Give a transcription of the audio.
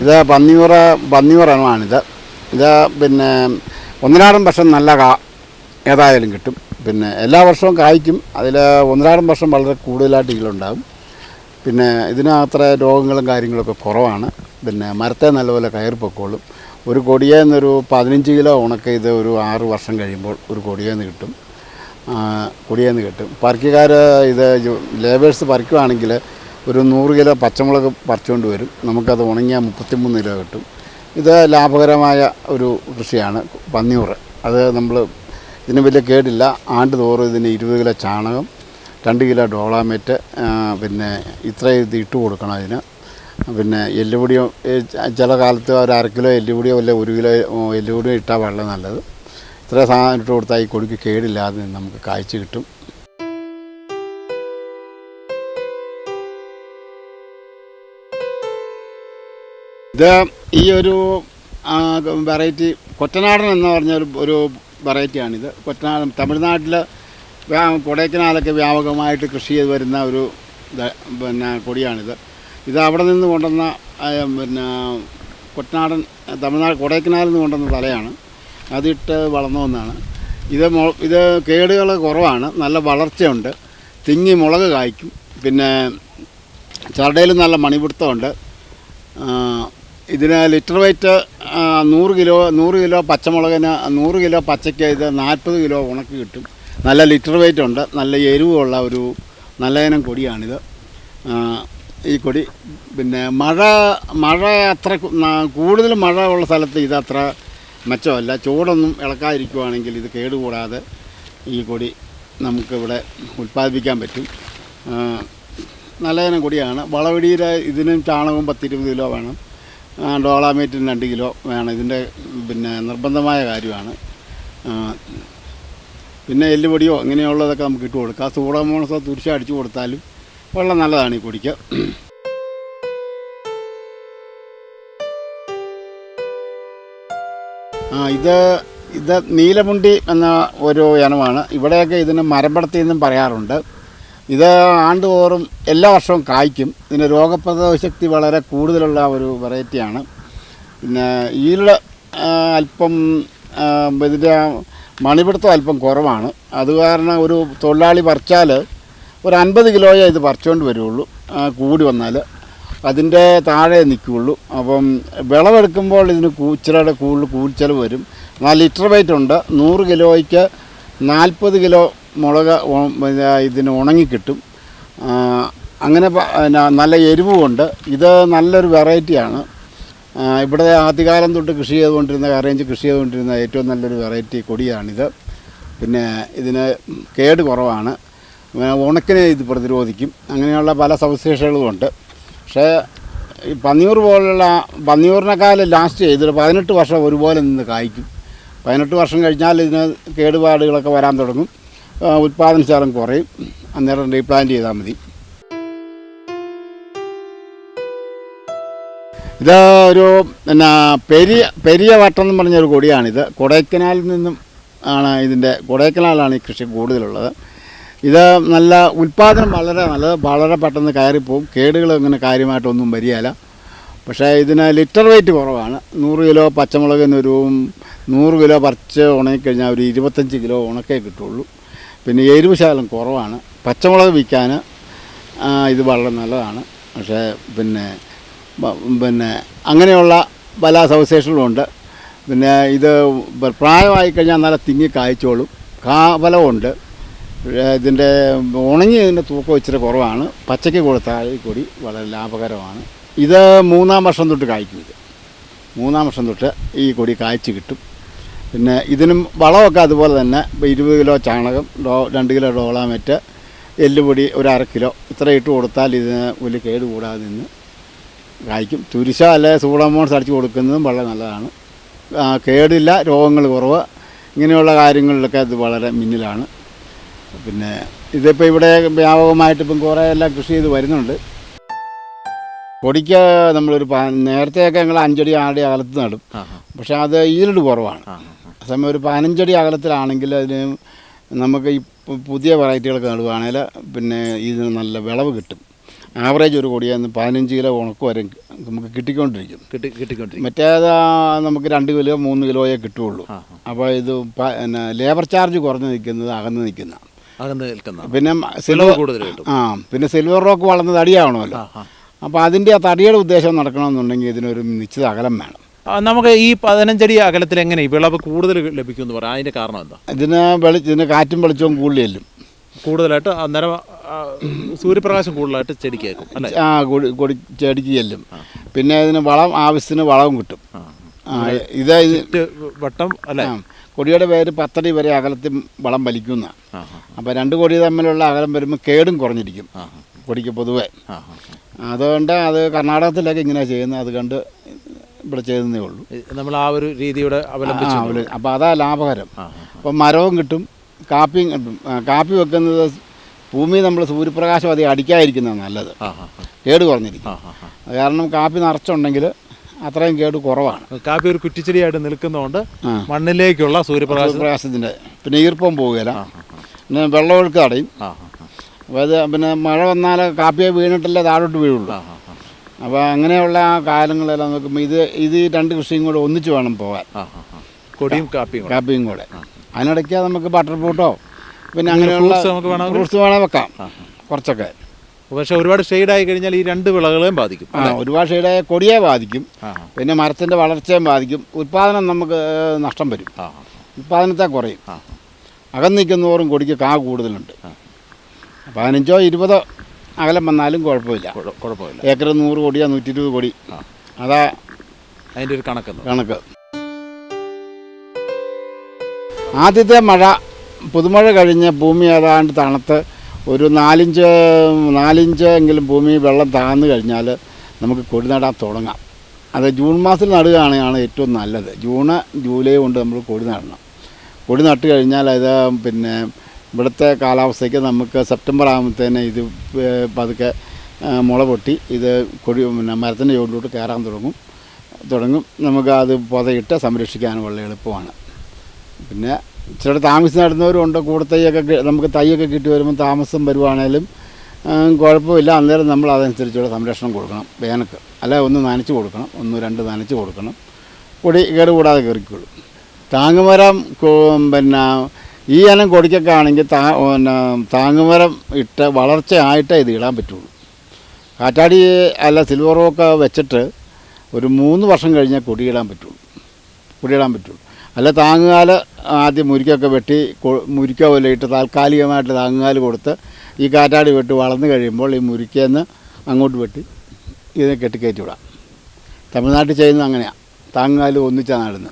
ഇത് പന്നിയൂറ പന്നിയൂറാണിത് ഇത് പിന്നെ ഒന്നരാടം വർഷം നല്ല കാ ഏതായാലും കിട്ടും. പിന്നെ എല്ലാ വർഷവും കായ്ക്കും. അതിൽ ഒന്നരാടം വർഷം വളരെ കൂടുതലായിട്ട് ഇതിലുണ്ടാകും. പിന്നെ ഇതിനകത്ര രോഗങ്ങളും കാര്യങ്ങളൊക്കെ കുറവാണ്. പിന്നെ മരത്തെ നല്ലപോലെ കയറി പൊക്കോളും. ഒരു കൊടിയേന്നൊരു പതിനഞ്ച് കിലോ ഉണക്ക ഇത് ഒരു ആറ് വർഷം കഴിയുമ്പോൾ ഒരു കൊടിയേന്ന് കിട്ടും. ആ, കൊടിയേന്ന് കിട്ടും. പറിക്കുകാർ ഇത് ലേബേഴ്സ് പറിക്കുവാണെങ്കിൽ ഒരു നൂറ് കിലോ പച്ചമുളക് പറിച്ചുകൊണ്ട് വരും. നമുക്കത് ഉണങ്ങിയാൽ മുപ്പത്തിമൂന്ന് കിലോ കിട്ടും. ഇത് ലാഭകരമായ ഒരു കൃഷിയാണ് പന്നിയൂറ് അത് നമ്മൾ ഇതിന് വലിയ കേടില്ല. ആണ്ട് തോറും ഇതിന് ഇരുപത് കിലോ ചാണകം രണ്ട് കിലോ ഡോളാമേറ്റ് പിന്നെ ഇത്ര ഇത് ഇട്ട് കൊടുക്കണം അതിന്. പിന്നെ എല്ലുപൊടിയോ ചില കാലത്ത് ഒരു അര കിലോ എല്ലുപൊടിയോ അല്ല ഒരു കിലോ എല്ലുപൊടിയോ ഇട്ടാൽ വളരെ നല്ലത്. ഇത്ര സാധനം ഇട്ട് കൊടുത്താൽ ഈ കൊടിക്ക് കേടില്ലാതെ നമുക്ക് കായ്ച്ച് കിട്ടും. ഇത് ഈ ഒരു വെറൈറ്റി കൊറ്റനാടൻ എന്ന് പറഞ്ഞ ഒരു വെറൈറ്റിയാണിത് കൊറ്റനാടൻ തമിഴ്നാട്ടിൽ കൊടൈക്കനാലൊക്കെ വ്യാപകമായിട്ട് കൃഷി ചെയ്ത് വരുന്ന ഒരു പിന്നെ കൊടിയാണിത്. ഇത് അവിടെ നിന്ന് കൊണ്ടുവന്ന പിന്നെ കൊറ്റനാടൻ തമിഴ്നാട് കൊടൈക്കനാലിൽ നിന്ന് കൊണ്ടുവന്ന തലയാണ്. അതിട്ട് വളർന്നു വന്നതാണ്. ഇത് ഇത് കേടുകൾ കുറവാണ്. നല്ല വളർച്ചയുണ്ട്. തിങ്ങി മുളക് കായ്ക്കും. പിന്നെ ചരടയിലും നല്ല മണിപിടുത്തമുണ്ട്. ഇതിന് ലിറ്റർ വെയിറ്റ് നൂറ് കിലോ നൂറ് കിലോ പച്ചമുളകിന് നൂറ് കിലോ പച്ചയ്ക്ക് ഇത് നാൽപ്പത് കിലോ ഉണക്ക് കിട്ടും. നല്ല ലിറ്റർ വെയിറ്റ് ഉണ്ട്. നല്ല എരിവുള്ള ഒരു നല്ല ഇനം കൊടിയാണിത്. ഈ കൊടി പിന്നെ മഴ മഴ അത്ര കൂടുതൽ മഴ ഉള്ള സ്ഥലത്ത് ഇത് അത്ര മെച്ചമല്ല. ചൂടൊന്നും ഇളക്കാതിരിക്കുവാണെങ്കിൽ ഇത് കേടുകൂടാതെ ഈ കൊടി നമുക്കിവിടെ ഉൽപ്പാദിപ്പിക്കാൻ പറ്റും. നല്ല ഇനം കൊടിയാണ്. വളവെടിയിൽ ഇതിനും ചാണകവും പത്തിരുപത് കിലോ വേണം. ഡോളാമേറ്റിന് രണ്ട് കിലോ വേണം. ഇതിന്റെ പിന്നെ നിർബന്ധമായ കാര്യമാണ്. പിന്നെ എല്ലുപൊടിയോ ഇങ്ങനെയുള്ളതൊക്കെ നമുക്ക് ഇട്ട് കൊടുക്കാം. സൂഡോമോണസോ തുരിശോ അടിച്ചു കൊടുത്താലും വെള്ളം നല്ലതാണ് ഈ കുടിക്കുക ആ ഇത് ഇത് നീലമുണ്ടി എന്ന ഒരു ഇനമാണ്. ഇവിടെയൊക്കെ ഇതിന് മരമ്പടത്തി എന്നും പറയാറുണ്ട്. ഇത് ആണ്ടുതോറും എല്ലാ വർഷവും കായ്ക്കും. ഇതിന് രോഗപ്രതിരോധ ശക്തി വളരെ കൂടുതലുള്ള ഒരു വെറൈറ്റിയാണ്. പിന്നെ ഈൽഡ് അല്പം ഇതിന്റെ മണിപിടുത്തം അല്പം കുറവാണ്. അത് കാരണം ഒരു തൊഴിലാളി പറിച്ചാൽ ഒരു അൻപത് കിലോയെ ഇത് പറിച്ചുകൊണ്ട് വരുള്ളൂ. കൂടി വന്നാൽ അതിന്റെ താഴെ നിൽക്കുകയുള്ളൂ. അപ്പം വിളവെടുക്കുമ്പോൾ ഇതിന് കൂച്ചിലയുടെ കൂടുതൽ കൂലിച്ചെലവ് വരും. എന്നാൽ ലിറ്റർ വെയിറ്റ് ഉണ്ട്. നൂറ് കിലോയ്ക്ക് നാൽപ്പത് കിലോ മുളക് ഇതിന് ഉണങ്ങിക്കിട്ടും അങ്ങനെ നല്ല എരിവുമുണ്ട്. ഇത് നല്ലൊരു വെറൈറ്റിയാണ്. ഇവിടെ ആദ്യകാലം തൊട്ട് കൃഷി ചെയ്തുകൊണ്ടിരുന്ന അറേഞ്ച് കൃഷി ചെയ്തുകൊണ്ടിരുന്ന ഏറ്റവും നല്ലൊരു വെറൈറ്റി കൊടിയാണിത്. പിന്നെ ഇതിന് കേട് കുറവാണ്. ഉണക്കിനെ ഇത് പ്രതിരോധിക്കും. അങ്ങനെയുള്ള പല സവിശേഷതകളുമുണ്ട് പക്ഷേ ഈ പന്നിയൂർ പോലുള്ള പന്നിയൂറിനെക്കാൾ ലാസ്റ്റ് ചെയ്തൊരു പതിനെട്ട് വർഷം ഒരുപോലെ നിന്ന് കായ്ക്കും. പതിനെട്ട് വർഷം കഴിഞ്ഞാൽ ഇതിന് കേടുപാടുകളൊക്കെ വരാൻ തുടങ്ങും. ഉൽപ്പാദനശാലം കുറയും. അന്നേരം റീപ്ലാന്റ് ചെയ്താൽ മതി. ഇത് ഒരു പിന്നെ പെരിയ പെരിയ വട്ടം എന്ന് പറഞ്ഞൊരു കൊടിയാണിത്. കൊടൈക്കനാലിൽ നിന്നും ആണ് ഇതിന്റെ കൊടൈക്കനാലാണ് ഈ കൃഷി കൂടുതലുള്ളത്. ഇത് നല്ല ഉൽപ്പാദനം വളരെ നല്ലത്. വളരെ പെട്ടെന്ന് കയറിപ്പോവും. കേടുകൾ ഇങ്ങനെ കാര്യമായിട്ടൊന്നും വരികയില്ല. പക്ഷേ ഇതിന് ലിറ്റർ വെയിറ്റ് കുറവാണ്. നൂറ് കിലോ പച്ചമുളകിനൊരു നൂറ് കിലോ പറിച്ച് ഉണങ്ങിക്കഴിഞ്ഞാൽ ഒരു ഇരുപത്തഞ്ച് കിലോ ഉണക്കേ കിട്ടുള്ളൂ. പിന്നെ എരിവ് ശകലം കുറവാണ്. പച്ചമുളക് വിൽക്കാൻ ഇത് വളരെ നല്ലതാണ്. പക്ഷേ പിന്നെ പിന്നെ അങ്ങനെയുള്ള പല സവിശേഷങ്ങളുണ്ട് പിന്നെ ഇത് പ്രായമായി കഴിഞ്ഞാൽ നല്ല തിങ്ങി കായ്ച്ചോളും. കാ ഫലമുണ്ട് ഇതിന്റെ ഉണങ്ങി ഇതിന്റെ തൂക്കം ഇച്ചിരി കുറവാണ്. പച്ചയ്ക്ക് കൊടുത്താൽ കൂടി കൊടി വളരെ ലാഭകരമാണ്. ഇത് മൂന്നാം വർഷം തൊട്ട് കായ്ക്കും ഇത്. മൂന്നാം വർഷം തൊട്ട് ഈ കൊടി കായ്ച്ച് കിട്ടും. പിന്നെ ഇതിനും വളമൊക്കെ അതുപോലെ തന്നെ ഇരുപത് കിലോ ചാണകം ഡോ രണ്ട് കിലോ ഡോളാമെറ്റ് എല്ലുപൊടി ഒരു അര കിലോ. ഇത്ര ഇട്ട് കൊടുത്താൽ ഇതിന് വലിയ കേട് കൂടാതെ നിന്ന് കായ്ക്കും. തുരിശ അല്ലെ സൂഡോമോൺസ് അടിച്ച് കൊടുക്കുന്നതും വളരെ നല്ലതാണ്. കേടില്ല രോഗങ്ങൾ കുറവ് ഇങ്ങനെയുള്ള കാര്യങ്ങളിലൊക്കെ ഇത് വളരെ മിന്നിലാണ്. പിന്നെ ഇതിപ്പോൾ ഇവിടെ വ്യാപകമായിട്ട് ഇപ്പം കുറേ എല്ലാം കൃഷി ചെയ്ത് വരുന്നുണ്ട്. കൊടിക്ക് നമ്മളൊരു നേരത്തെയൊക്കെ ഞങ്ങൾ അഞ്ചടി ആടി അകലത്ത് നടും. പക്ഷെ അത് ഈൽഡ് കുറവാണ്. അതേസമയം ഒരു പതിനഞ്ചടി അകലത്തിലാണെങ്കിൽ അതിന് നമുക്ക് ഈ പുതിയ വെറൈറ്റികളൊക്കെ നടുവാണെങ്കിൽ പിന്നെ ഇതിന് നല്ല വിളവ് കിട്ടും. ആവറേജ് ഒരു കൊടിയാന്ന് പതിനഞ്ച് കിലോ ഉണക്ക് വരെ നമുക്ക് കിട്ടിക്കൊണ്ടിരിക്കും. കിട്ടി കിട്ടിക്കൊണ്ടിരിക്കും. മറ്റേത് നമുക്ക് രണ്ട് കിലോ മൂന്ന് കിലോയെ കിട്ടുള്ളൂ. അപ്പോൾ ഇത് പിന്നെ ലേബർ ചാർജ് കുറഞ്ഞ് നിൽക്കുന്നത് അകന്ന് നിൽക്കുന്ന. പിന്നെ സിൽവർ കൂടുതൽ ആ പിന്നെ സിൽവർ റോക്ക് വളർന്നത് ആ. അപ്പോൾ അതിന്റെ ആ തടിയുടെ ഉദ്ദേശം നടക്കണമെന്നുണ്ടെങ്കിൽ ഇതിനൊരു നിശ്ചിത അകലം വേണം. നമുക്ക് ഈ പതിനഞ്ചടി അകലത്തിൽ എങ്ങനെ വിളവ് കൂടുതൽ ലഭിക്കും എന്ന് പറയാം? അതിന്റെ കാരണം എന്താ? ഇതിന് വെളി ഇതിന് കാറ്റും വെളിച്ചവും കൂടുതൽ ചെല്ലും കൂടുതലായിട്ട് അന്നേരം സൂര്യപ്രകാശം കൂടുതലായിട്ട് ചെടിക്കേക്കും അല്ലേ? ആ കൊടി ചെടിക്ക് ചെല്ലും പിന്നെ ഇതിന് വളം ആവശ്യത്തിന് വളവും കിട്ടും. ഇതാ വട്ടം അല്ല? കൊടിയുടെ പേര് പത്തടി വരെ അകലത്തിൽ വളം വലിക്കുന്ന. അപ്പോൾ രണ്ട് കൊടി തമ്മിലുള്ള അകലം വരുമ്പോൾ കേടും കുറഞ്ഞിരിക്കും. കൊടിക്ക് പൊതുവേ. അതുകൊണ്ട് അത് കർണാടകത്തിലൊക്കെ ഇങ്ങനെ ചെയ്യുന്നത്. അത് കണ്ട് ഇവിടെ ചെയ്യുന്നതേ ഉള്ളൂ. നമ്മൾ ആ ഒരു രീതിയുടെ അവലംബിച്ചു. അപ്പോൾ അതാ ലാഭകരം. അപ്പം മരവും കിട്ടും കാപ്പിയും കിട്ടും. കാപ്പി വെക്കുന്നത് ഭൂമി നമ്മൾ സൂര്യപ്രകാശം അധികം അടിക്കാതിരിക്കുന്നതാണ് നല്ലത്. കേട് കുറഞ്ഞിരിക്കും. കാരണം കാപ്പി നിറച്ചുണ്ടെങ്കിൽ അത്രയും കേട് കുറവാണ്. കാപ്പി ഒരു കുറ്റിച്ചെടിയായിട്ട് നിൽക്കുന്നതുകൊണ്ട് മണ്ണിലേക്കുള്ള സൂര്യപ്രകാശ സൂര്യപ്രകാശത്തിന്റെ പിന്നെ ഈർപ്പം പോവുകയില്ല. പിന്നെ വെള്ളമൊഴുക്ക് തടയും. അപ്പോൾ അത് പിന്നെ മഴ വന്നാൽ കാപ്പിയെ വീണിട്ടല്ലേ താഴോട്ട് വീഴുള്ളൂ. അപ്പോൾ അങ്ങനെയുള്ള ആ കാലങ്ങളെല്ലാം നോക്കുമ്പോൾ ഇത് ഇത് രണ്ട് കൃഷിയും കൂടെ ഒന്നിച്ച് വേണം പോകാൻ. കൊടിയും കാപ്പിയും. കാപ്പിയും കൂടെ. അതിനിടയ്ക്ക് നമുക്ക് ബട്ടർ ഫ്രൂട്ടോ പിന്നെ അങ്ങനെയുള്ള വേണമെങ്കിൽ- ഫ്രൂട്ട്സ് വേണം വെക്കാം. കുറച്ചൊക്കെ. പക്ഷെ ഒരുപാട് ഷെയ്ഡായി കഴിഞ്ഞാൽ ഈ രണ്ട് വിളകളെയും ബാധിക്കും ആ ഒരുപാട് ഷെയ്ഡായ കൊടിയെ ബാധിക്കും. പിന്നെ മരത്തിന്റെ വളർച്ചയും ബാധിക്കും. ഉൽപ്പാദനം നമുക്ക് നഷ്ടം വരും. ഉൽപ്പാദനത്തെ കുറയും. ആ, അകം നിൽക്കുന്നവരും കൊടിക്ക് കാ കൂടുതലുണ്ട്. പതിനഞ്ചോ ഇരുപതോ അകലം വന്നാലും കുഴപ്പമില്ല. കുഴപ്പമില്ല. ഏക്കർ നൂറ് കോടിയാ നൂറ്റി ഇരുപത് കോടി അതാ അതിന്റെ ഒരു കണക്ക് കണക്ക്. ആദ്യത്തെ മഴ പുതുമഴ കഴിഞ്ഞ് ഭൂമി ഏതാണ്ട് തണുത്ത് ഒരു നാലിഞ്ച് നാലിഞ്ച് എങ്കിലും ഭൂമി വെള്ളം താഴ്ന്നു കഴിഞ്ഞാൽ നമുക്ക് കൊടി നടാൻ തുടങ്ങാം. അത് ജൂൺ മാസത്തിൽ നടുകയാണെങ്കിൽ ഏറ്റവും നല്ലത്. ജൂണ് ജൂലൈ കൊണ്ട് നമ്മൾ കൊടി നടണം. കൊടി നട്ട് കഴിഞ്ഞാൽ അത് പിന്നെ ഇവിടുത്തെ കാലാവസ്ഥയ്ക്ക് നമുക്ക് സെപ്റ്റംബർ ആകുമ്പോഴത്തേന് ഇത് പതുക്കെ മുള പൊട്ടി. ഇത് കൊടി പിന്നെ മരത്തിന്റെ ചുവട്ടിലോട്ട് കയറാൻ തുടങ്ങും. തുടങ്ങും. നമുക്ക് അത് പുതയിട്ട് സംരക്ഷിക്കാൻ വളരെ എളുപ്പമാണ്. പിന്നെ ഇച്ചിരി താമസം നടുന്നവരുണ്ട്. കൂടെ തൈയൊക്കെ നമുക്ക് തൈയൊക്കെ കിട്ടി വരുമ്പോൾ താമസം വരുവാണേലും കുഴപ്പമില്ല. അന്നേരം നമ്മൾ അതനുസരിച്ചുള്ള സംരക്ഷണം കൊടുക്കണം. വേനക്ക് അല്ല ഒന്ന് നനച്ച് കൊടുക്കണം. ഒന്ന് രണ്ട് നനച്ച് കൊടുക്കണം. കൊടി കയറി കൂടാതെ കയറിക്കോളും താങ്ങുമരം പിന്നെ ഈ ഇനം കൊടിക്കൊക്കെ ആണെങ്കിൽ താ പിന്നെ താങ്ങുമരം ഇട്ട് വളർച്ചയായിട്ടേ ഇത് ഇടാൻ പറ്റുള്ളൂ. കാറ്റാടി അല്ല സിൽവർ റോക്ക് വെച്ചിട്ട് ഒരു മൂന്ന് വർഷം കഴിഞ്ഞാൽ കൊടിയിടാൻ പറ്റുള്ളൂ. കൊടിയിടാൻ പറ്റുള്ളൂ. അല്ല താങ്ങുകാൽ ആദ്യം മുരിക്കൊക്കെ വെട്ടി മുരിക്ക പോലെ ഇട്ട് താൽക്കാലികമായിട്ട് താങ്ങുകാൽ കൊടുത്ത് ഈ കാറ്റാടി വെട്ടി വളർന്നു കഴിയുമ്പോൾ ഈ മുരിക്കേന്ന് അങ്ങോട്ട് വെട്ടി ഇതിനെ കെട്ടിക്കയറ്റി വിടാം. തമിഴ്നാട്ടിൽ ചെയ്യുന്നത് അങ്ങനെയാണ് താങ്ങുകാൽ ഒന്നിച്ചാണ് നടുന്നത്.